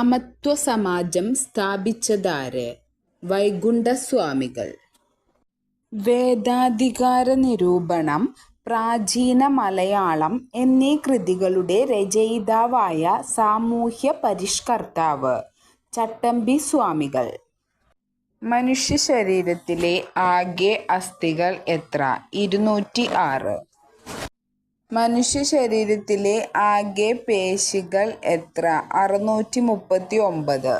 സമത്വ സമാജം സ്ഥാപിച്ചതാര്? വൈകുണ്ഠസ്വാമികൾ. വേദാധികാര നിരൂപണം പ്രാചീന മലയാളം എന്നീ കൃതികളുടെ രചയിതാവായ സാമൂഹ്യ പരിഷ്കർത്താവ് ചട്ടമ്പി സ്വാമികൾ. മനുഷ്യ ശരീരത്തിലെ ആകെ അസ്ഥികൾ എത്ര? ഇരുന്നൂറ്റി ആറ് മനുഷ്യ ശരീരത്തിലെ ആകെ പേശികൾ എത്ര? അറുന്നൂറ്റി മുപ്പത്തി ഒമ്പത്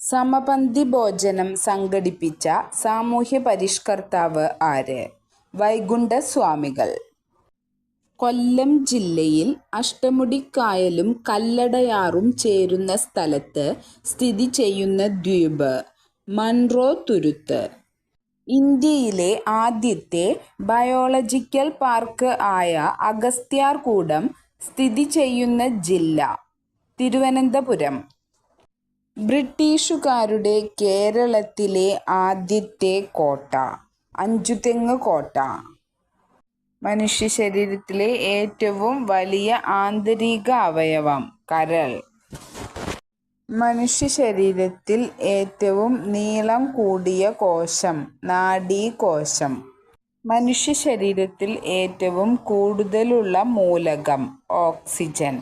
സമപന്തി ഭോജനം സംഘടിപ്പിച്ച സാമൂഹ്യ പരിഷ്കർത്താവ് ആര്? വൈകുണ്ഠസ്വാമികൾ. കൊല്ലം ജില്ലയിൽ അഷ്ടമുടിക്കായലും കല്ലടയാറും ചേരുന്ന സ്ഥലത്ത് സ്ഥിതി ചെയ്യുന്ന ദ്വീപ് മൺറോ തുരുത്ത്. ഇന്ത്യയിലെ ആദ്യത്തെ ബയോളജിക്കൽ പാർക്ക് ആയ അഗസ്ത്യാർകൂടം സ്ഥിതി ചെയ്യുന്ന ജില്ല തിരുവനന്തപുരം. ബ്രിട്ടീഷുകാരുടെ കേരളത്തിലെ ആദ്യത്തെ കോട്ട അഞ്ചുതെങ്ങ് കോട്ട. മനുഷ്യ ശരീരത്തിലെ ഏറ്റവും വലിയ ആന്തരിക അവയവം കരൾ. മനുഷ്യ ശരീരത്തിൽ ഏറ്റവും നീളം കൂടിയ കോശം നാഡീകോശം. മനുഷ്യ ശരീരത്തിൽ ഏറ്റവും കൂടുതലുള്ള മൂലകം ഓക്സിജൻ.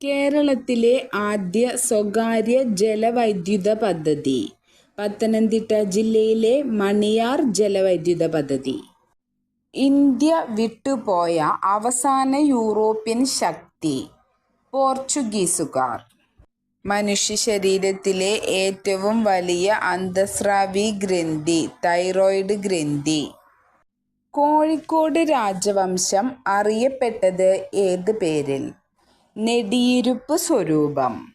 കേരളത്തിലെ ആദ്യ സ്വകാര്യ ജലവൈദ്യുത പദ്ധതി പത്തനംതിട്ട ജില്ലയിലെ മണിയാർ ജലവൈദ്യുത പദ്ധതി. ഇന്ത്യ വിട്ടുപോയ അവസാന യൂറോപ്യൻ ശക്തി പോർച്ചുഗീസുകാർ. മനുഷ്യ ശരീരത്തിലെ ഏറ്റവും വലിയ അന്തസ്രാവി ഗ്രന്ഥി തൈറോയിഡ് ഗ്രന്ഥി. കോഴിക്കോട് രാജവംശം അറിയപ്പെട്ടത് ഏത് പേരിൽ? നെടിയിരുപ്പ് സ്വരൂപം.